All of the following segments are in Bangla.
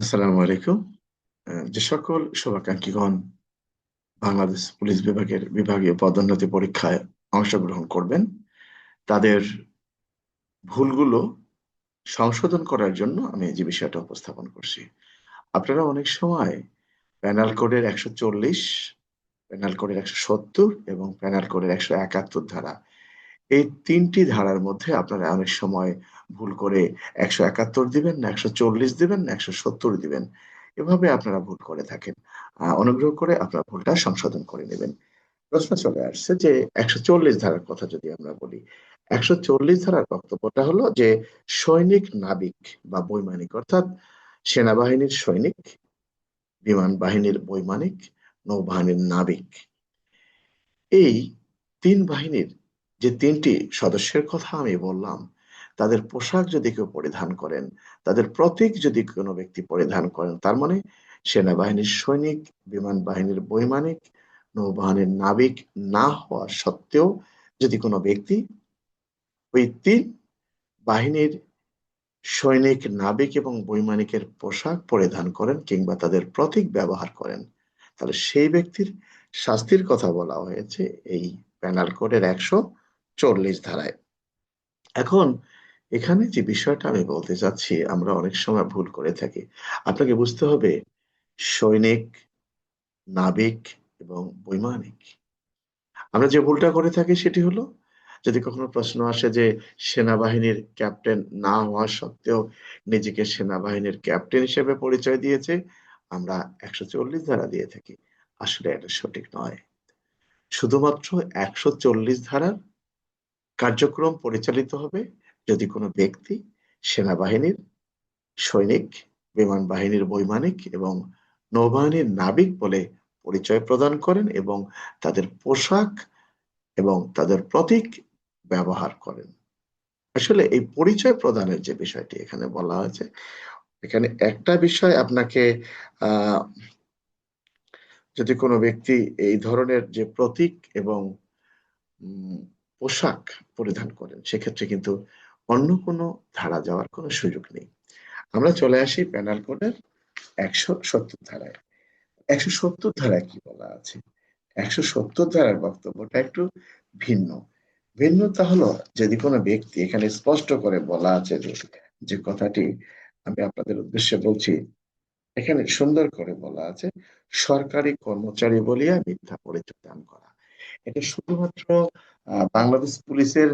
আসসালামু আলাইকুম। যে সকল শুভাকাঙ্ক্ষীগণ বাংলাদেশ পুলিশ বিভাগের বিভাগীয় পদোন্নতি পরীক্ষায় অংশগ্রহণ করবেন, তাদের ভুলগুলো সংশোধন করার জন্য আমি যে বিষয়টা উপস্থাপন করছি। আপনারা অনেক সময় প্যানাল কোডের একশো চল্লিশ প্যানাল কোডের একশো সত্তর এবং প্যানাল কোডের একশো একাত্তর ধারা এই তিনটি ধারার মধ্যে আপনারা অনেক সময় ভুল করে একশো একাত্তর দিবেন, না একশো চল্লিশ দিবেন, না একশো সত্তর দিবেন। এভাবে আপনারা ভুল করে থাকেন। অনুগ্রহ করে আপনার ভুলটা সংশোধন করে নেবেন। প্রশ্ন চলে আসছে যে একশো চল্লিশ ধারার কথা যদি আমরা বলি, একশো চল্লিশ ধারার বক্তব্যটা হলো যে সৈনিক নাবিক বা বৈমানিক, অর্থাৎ সেনাবাহিনীর সৈনিক, বিমান বাহিনীর বৈমানিক, নৌবাহিনীর নাবিক। এই তিন বাহিনীর যে তিনটি সদস্যের কথা আমি বললাম, তাদের পোশাক যদি কেউ পরিধান করেন, তাদের প্রতীক যদি কোনো ব্যক্তি পরিধান করেন, তার মানে সেনাবাহিনীর সৈনিক, বিমান বাহিনীর বৈমানিক, নৌবাহিনীর নাবিক না হওয়া সত্ত্বেও যদি কোনো ব্যক্তি ওই তিন বাহিনীর সৈনিক, নাবিক এবং বৈমানিকের পোশাক পরিধান করেন কিংবা তাদের প্রতীক ব্যবহার করেন, তাহলে সেই ব্যক্তির শাস্তির কথা বলা হয়েছে এই প্যানাল কোডের একশো চল্লিশ ধারায়। এখন এখানে যে বিষয়টা আমি বলতে চাচ্ছি, আমরা অনেক সময় ভুল করে থাকি। আপনাকে বুঝতে হবে, সৈনিক, নাবিক এবং বৈমানিক। আমরা যে ভুলটা করে থাকি সেটি হলো, যদি কখনো প্রশ্ন আসে যে সেনাবাহিনীর ক্যাপ্টেন না হওয়া সত্ত্বেও নিজেকে সেনাবাহিনীর ক্যাপ্টেন হিসেবে পরিচয় দিয়েছে, আমরা একশো চল্লিশ ধারা দিয়ে থাকি। আসলে এটা সঠিক নয়। শুধুমাত্র একশো চল্লিশ ধারার কার্যক্রম পরিচালিত হবে যদি কোনো ব্যক্তি সেনাবাহিনীর সৈনিক, বিমান বাহিনীর বৈমানিক এবং নৌবাহিনীর নাবিক বলে পরিচয় প্রদান করেন এবং তাদের পোশাক এবং তাদের প্রতীক ব্যবহার করেন। আসলে এই পরিচয় প্রদানের যে বিষয়টি এখানে বলা হয়েছে, এখানে একটা বিষয় আপনাকে যদি কোনো ব্যক্তি এই ধরনের যে প্রতীক এবং পোশাক পরিধান করেন। সেক্ষেত্রে কিন্তু অন্য কোনো ধারা যাওয়ার কোনো সুযোগ নেই। আমরা চলে আসি প্যানাল কোডের একশো সত্তর ধারায়। একশো সত্তর ধারায় কি বলা আছে? একশো সত্তর ধারার বক্তব্যটা একটু ভিন্ন। ভিন্নতা হলো যদি কোনো ব্যক্তি এখানে স্পষ্ট করে বলা আছে যে যে কথাটি আমি আপনাদের উদ্দেশ্যে বলছি, এখানে সুন্দর করে বলা আছে, সরকারি কর্মচারী বলিয়া মিথ্যা পরিচয় দান করা। এটা শুধুমাত্র বাংলাদেশ পুলিশের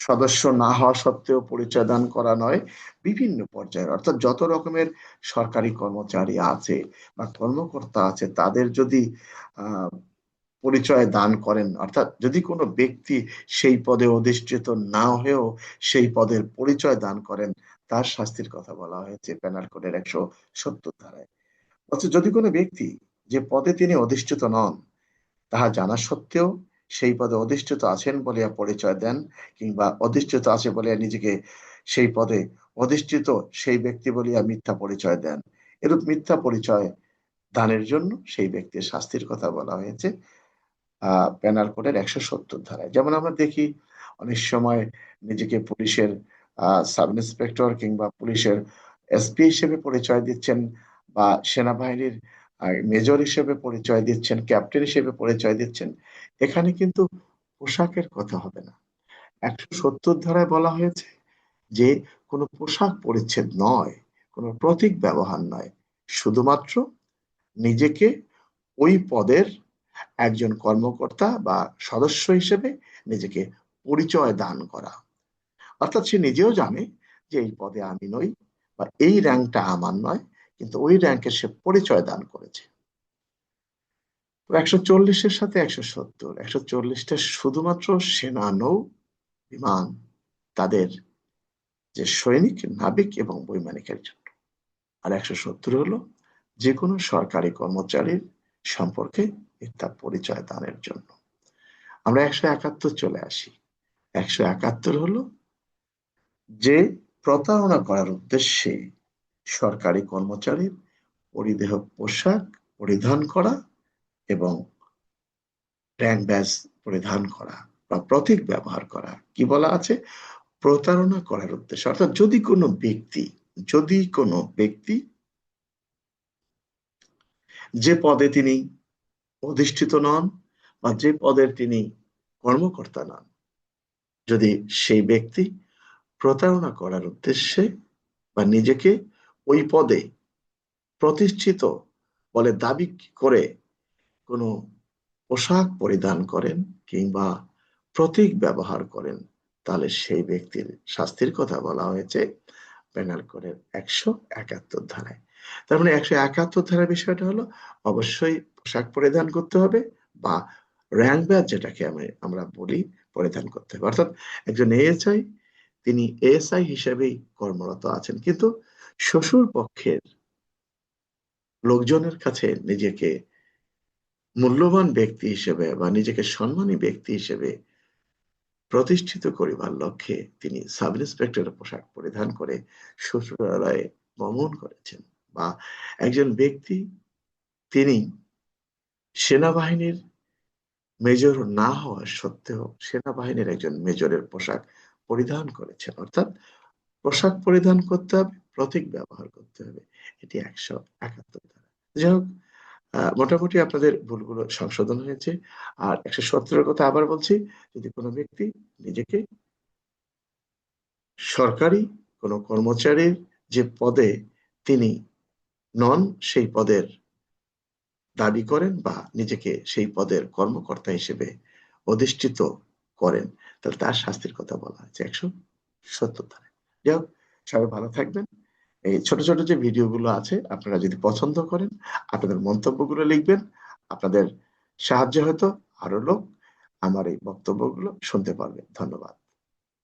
সদস্য না হওয়া সত্ত্বেও পরিচয় দান করা নয়, বিভিন্ন পর্যায়ের। অর্থাৎ যত রকমের সরকারি কর্মচারী আছে বা কর্মকর্তা আছে, তাদের যদি পরিচয় দান করেন, অর্থাৎ যদি কোনো ব্যক্তি সেই পদে অধিষ্ঠিত না হয়েও সেই পদের পরিচয় দান করেন, তার শাস্তির কথা বলা হয়েছে প্যানাল কোডের একশো সত্তর ধারায়। অথচ যদি কোনো ব্যক্তি যে পদে তিনি অধিষ্ঠিত নন, তাহা জানা সত্ত্বেও সেই পদে অধিষ্ঠিত আছেন বলিয়া পরিচয় দেন, কিংবা অধিষ্ঠিত আছে বলিয়া নিজেকে সেই পদে অধিষ্ঠিত সেই ব্যক্তি বলিয়া মিথ্যা পরিচয় দেন। এরূপ মিথ্যা পরিচয় দানের জন্য সেই ব্যক্তির শাস্তির কথা বলা হয়েছে আহ প্যানাল কোডের একশো সত্তর ধারায়। যেমন আমরা দেখি, অনেক সময় নিজেকে পুলিশের আহ সাব ইন্সপেক্টর কিংবা পুলিশের এসপি হিসেবে পরিচয় দিচ্ছেন বা সেনাবাহিনীর মেজর হিসেবে পরিচয় দিচ্ছেন, ক্যাপ্টেন হিসেবে পরিচয় দিচ্ছেন, এখানে কিন্তু পোশাকের কথা হবে না। একশো সত্তর ধারায় বলা হয়েছে যে, কোনো পোশাক পরিচ্ছেদ নয়, কোনো প্রতীক ব্যবহার নয়, শুধুমাত্র নিজেকে ওই পদের একজন কর্মকর্তা বা সদস্য হিসেবে নিজেকে পরিচয় দান করা। অর্থাৎ সে নিজেও জানে যে এই পদে আমি নই বা এই র্যাঙ্কটা আমার নয় কিন্তু ওই র্যাঙ্কের সে পরিচয় দান করেছে। একশো চল্লিশের সাথে একশো সত্তর, একশো চল্লিশটা শুধুমাত্র সেনা, নৌ, বিমান, তাদের যে সৈনিক, নাবিক এবং বৈমানিকের জন্য। আর একশো সত্তর হলো যে কোনো সরকারি কর্মচারীর সম্পর্কে মিথ্যা পরিচয় দানের জন্য। আমরা একশো একাত্তর চলে আসি। একশো একাত্তর হলো যে প্রতারণা করার উদ্দেশ্যে সরকারি কর্মচারীর পরিদেহ পোশাক পরিধান করা এবং র্যাঙ্ক ব্যাজ পরিধান করা বা প্রতীক ব্যবহার করা। কি বলা আছে? প্রতারণা করার উদ্দেশ্যে। অর্থাৎ যদি কোনো ব্যক্তি, যদি কোনো ব্যক্তি যে পদে তিনি অধিষ্ঠিত নন বা যে পদের তিনি কর্মকর্তা নন, যদি সেই ব্যক্তি প্রতারণা করার উদ্দেশ্যে বা নিজেকে ওই পদে প্রতিষ্ঠিত বলে দাবি করে কোনো পোশাক পরিধান করেন কিংবা প্রতীক ব্যবহার করেন, তাহলে সেই ব্যক্তির শাস্তির কথা বলা হয়েছে পেনাল কোডের একশো একাত্তর ধারায়। তার মানে একশো একাত্তর ধারার বিষয়টা হলো অবশ্যই পোশাক পরিধান করতে হবে বা র্যাঙ্ক ব্যাজ যেটাকে আমি, আমরা বলি পরিধান করতে হবে। অর্থাৎ একজন এএসআই তিনি এএসআই হিসেবেই কর্মরত আছেন। কিন্তু শ্বশুর পক্ষের লোকজনের কাছে নিজেকে মূল্যবান ব্যক্তি হিসেবে বা নিজেকে সম্মানী ব্যক্তি হিসেবে প্রতিষ্ঠিত করিবার লক্ষ্যে তিনি সাব ইন্সপেক্টরের পোশাক পরিধান করে শ্বশুরালয়ে গমন করেছেন বা একজন ব্যক্তি তিনি সেনাবাহিনীর মেজর না হওয়া সত্ত্বেও সেনাবাহিনীর একজন মেজরের পোশাক পরিধান করেছেন। অর্থাৎ পোশাক পরিধান করতে হবে প্রতীক ব্যবহার করতে হবে। এটি একশো একাত্তর ধারা যাই হোক মোটামুটি আপনাদের ভুলগুলো সংশোধন হয়েছে। আর একশো সত্তরের কথা আবার বলছি, যদি কোনো ব্যক্তি নিজেকে সরকারি কোনো কর্মচারীর যে পদে তিনি নন, সেই পদের দাবি করেন বা নিজেকে সেই পদের কর্মকর্তা হিসেবে অধিষ্ঠিত করেন, তাহলে তার শাস্তির কথা বলা হয়েছে একশো সত্তর ধারায় যাই হোক, সবাই ভালো থাকবেন। এই ছোট ছোট যে ভিডিওগুলো আছে, আপনারা যদি পছন্দ করেন, আপনাদের মন্তব্যগুলো লিখবেন, আপনাদের সাহায্য হয়তো আরও লোক আমার এই বক্তব্যগুলো শুনতে পারবে। ধন্যবাদ।